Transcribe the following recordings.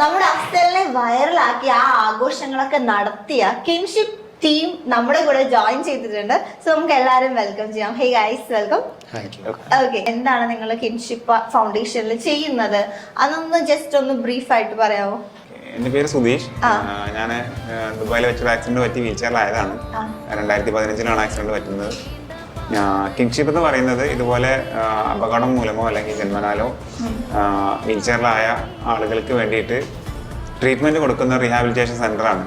നമ്മുടെ അഫ്സലിനെ വൈറലാക്കി ആ ആഘോഷങ്ങളൊക്കെ നടത്തിയ കിൻഷിപ്പ് ടീം നമ്മുടെ കൂടെ ജോയിൻ ചെയ്തിട്ടുണ്ട്. സോ നമുക്ക് എല്ലാവരും വെൽക്കം ചെയ്യാം. ഹേ ഗൈസ് വെൽക്കം ഓക്കെ എന്താണ് നിങ്ങൾ കിൻഷിപ്പ് ഫൗണ്ടേഷനിൽ ചെയ്യുന്നത്? അതൊന്ന് ജസ്റ്റ് ഒന്ന് ബ്രീഫ് ആയിട്ട് പറയാമോ എന്റെ പേര് സുധീഷ്. ഞാൻ ദുബായിൽ വെച്ചൊരു ആക്സിഡന്റ് പറ്റി വീൽ ചെയറിലായതാണ്. രണ്ടായിരത്തി പതിനഞ്ചിലാണ് ആക്സിഡന്റ് പറ്റുന്നത്. കിങ്ഷിപ്പ് എന്ന് പറയുന്നത് ഇതുപോലെ അപകടം മൂലമോ അല്ലെങ്കിൽ ജന്മനാലോ വീൽചെയറിലായ ആളുകൾക്ക് വേണ്ടിയിട്ട് ട്രീറ്റ്മെന്റ് കൊടുക്കുന്ന റീഹാബിലിറ്റേഷൻ സെന്ററാണ്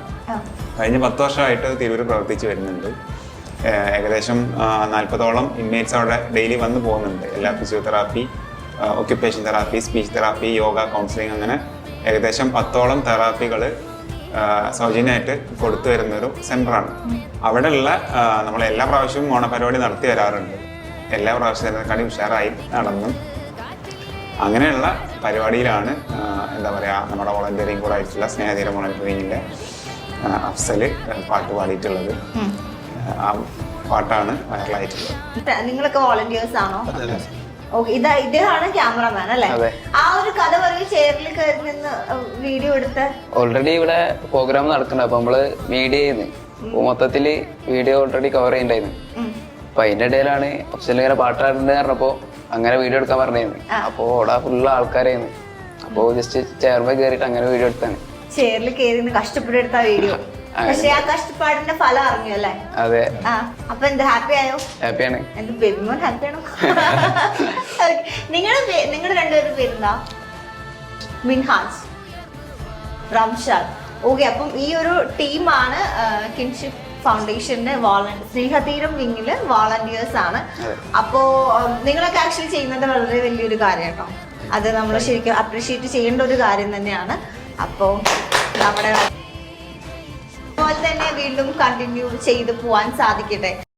കഴിഞ്ഞ പത്ത് വർഷമായിട്ട് തിരൂർ പ്രവർത്തിച്ചു വരുന്നുണ്ട്. ഏകദേശം നാൽപ്പതോളം ഇൻമേറ്റ്സ് അവിടെ ഡെയിലി വന്ന് പോകുന്നുണ്ട്. എല്ലാ physiotherapy occupation therapy speech therapy yoga counselling അങ്ങനെ ഏകദേശം പത്തോളം തെറാപ്പികൾ സൗജന്യമായിട്ട് കൊടുത്തു വരുന്ന ഒരു സെന്ററാണ് അവിടെയുള്ള നമ്മൾ എല്ലാ പ്രാവശ്യവും ഓണപരിപാടി നടത്തി വരാറുണ്ട്. എല്ലാ പ്രാവശ്യത്തിനെക്കാളും ഉഷാറായി നടന്നും. അങ്ങനെയുള്ള പരിപാടിയിലാണ് എന്താ പറയുക നമ്മുടെ വോളണ്ടിയറിംഗ് കൂടെ ആയിട്ടുള്ള സ്നേഹതീര വോളണ്ടിയറിങ്ങിന്റെ അഫ്സൽ പാട്ട് പാടിയിട്ടുള്ളത്. ആ പാട്ടാണ് വൈറലായിട്ടുള്ളത്. നിങ്ങളൊക്കെ വോളണ്ടിയേഴ്സ് ആണോ ഇതാ ഇദ്ദേഹമാണ് ക്യാമറമാൻ അല്ലേ? ആ ഒരു കഥ പറഞ്ഞ് ചെയറിൽ കയറി നിന്ന് വീഡിയോ എടുത്ത്? ഓൾറെഡി ഇവിടെ പ്രോഗ്രാം നടക്കുന്നുണ്ട് അപ്പൊ നമ്മൾ മീഡിയ ചെയ്യുന്നു മൊത്തത്തിൽ വീഡിയോ ഓൾറെഡി കവർ ചെയ്യണ്ടായിരുന്നു. അപ്പൊ അതിന്റെ ഇടയിലാണ് ഇങ്ങനെ പാട്ടാടുന്നത് പറഞ്ഞപ്പോ അങ്ങനെ വീഡിയോ എടുക്കാൻ പറഞ്ഞിരുന്നു. അപ്പൊ അവിടെ ഫുള്ള് ആൾക്കാരായിരുന്നു. അപ്പൊ ജസ്റ്റ് ചെയർമേ കയറിയിട്ട് അങ്ങനെ വീഡിയോ എടുത്താണ്. ചെയറിൽ കയറി കഷ്ടപ്പെട്ടെടുത്ത വീഡിയോ പക്ഷെ ആ കഷ്ടപ്പാടിന്റെ ഫലം അറിഞ്ഞു അല്ലേ? അതെ. ആ അപ്പൊ എന്ത് ഹാപ്പി ആയോ? ഹാപ്പിയാണ് എന്ത് ബേബിമോൻ ഹാപ്പി ആണോ? നിങ്ങളുടെ നിങ്ങളുടെ രണ്ടുപേരും പേരെന്താ? മിൻഹാസ്. റംഷാദ്. ഓക്കെ അപ്പം ഈ ഒരു ടീമാണ് കിൻഷിപ്പ് ഫൗണ്ടേഷന്റെ വോളണ്ടി സ്നേഹതീരം വിങ്ങിൽ വോളണ്ടിയേഴ്സ് ആണ്. അപ്പോ നിങ്ങളൊക്കെ ആക്ച്വലി ചെയ്യുന്നത് വളരെ വലിയൊരു കാര്യം കേട്ടോ അത് നമ്മൾ ശരിക്കും അപ്രീഷിയേറ്റ് ചെയ്യേണ്ട ഒരു കാര്യം തന്നെയാണ്. അപ്പോ നമ്മുടെ വീണ്ടും കണ്ടിന്യൂ ചെയ്തു പോവാൻ സാധിക്കട്ടെ.